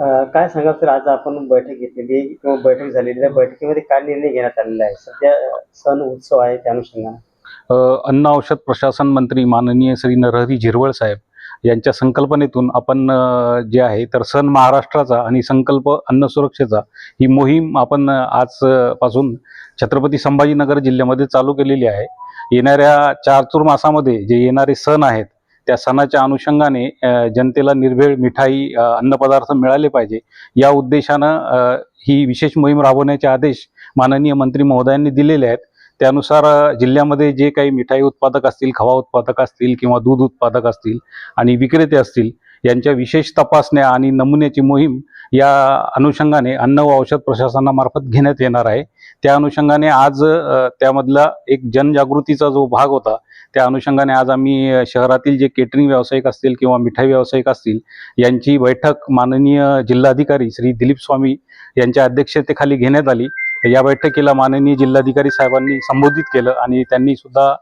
काय सांगाल सर आज आपण बैठक घेतलेली आहे किंवा बैठक झालेली आहे. त्या बैठकीमध्ये काय निर्णय घेण्यात आलेला आहे? सध्या सण उत्सव आहे त्या अनुषंगाने. अन्न औषध प्रशासन मंत्री माननीय श्री नरहरी झिरवळ साहेब यांच्या संकल्पनेतून आपण जे आहे तर सण महाराष्ट्राचा आणि संकल्प अन्न सुरक्षेचा ही मोहीम आपण आजपासून छत्रपती संभाजीनगर जिल्ह्यामध्ये चालू केलेली आहे. येणाऱ्या चारतूर मासामध्ये जे येणारे सण आहेत त्या सणाच्या अनुषंगाने जनतेला निर्भेळ मिठाई अन्नपदार्थ मिळाले पाहिजे. या उद्देशानं ही विशेष मोहीम राबवण्याचे आदेश माननीय मंत्री महोदयांनी दिलेले आहेत. त्यानुसार जिल्ह्यामध्ये जे काही मिठाई उत्पादक असतील खवा उत्पादक असतील किंवा दूध उत्पादक असतील आणि विक्रेते असतील यांच्या विशेष तपासण्या आणि नमुन्याची मोहीम या अनुषंगाने अन्न व औषध प्रशासनामार्फत घेण्यात येणार आहे. त्या अनुषंगाने आज त्यामधला एक जनजागृतीचा जो भाग होता त्या अनुषंगाने आज आम्ही शहरातील जे केटरिंग व्यावसायिक असतील किंवा मिठाई व्यावसायिक असतील यांची बैठक माननीय जिल्हाधिकारी श्री दिलीप स्वामी यांच्या अध्यक्षतेखाली घेण्यात आली. या बैठकीला माननीय जिल्हाधिकारी साहेबांनी संबोधित केलं आणि त्यांनी सुद्धा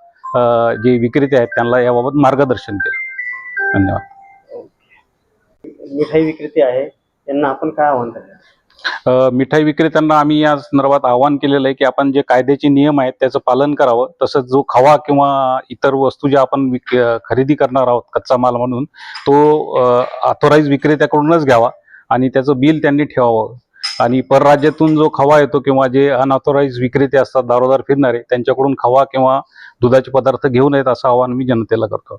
जे विक्रेते आहेत त्यांना याबाबत मार्गदर्शन केलं. धन्यवाद. मिठाई विक्रेते आहे त्यांना आपण काय आव्हान करणार? मिठाई विक्रेत्यांना आम्ही या संदर्भात आवाहन केलेलं आहे की आपण जे कायद्याचे नियम आहेत त्याचं पालन करावं. तसंच जो खवा किंवा इतर वस्तू ज्या आपण खरेदी करणार आहोत कच्चा माल म्हणून तो ऑथोराईज विक्रेत्याकडूनच घ्यावा आणि त्याचं बिल त्यांनी ठेवावं. आणि परराज्यातून जो खवा येतो किंवा जे अनऑथोराईज विक्रेते असतात दारोदार फिरणारे त्यांच्याकडून खवा किंवा दुधाचे पदार्थ घेऊ नयेत असं आवाहन मी जनतेला करतो.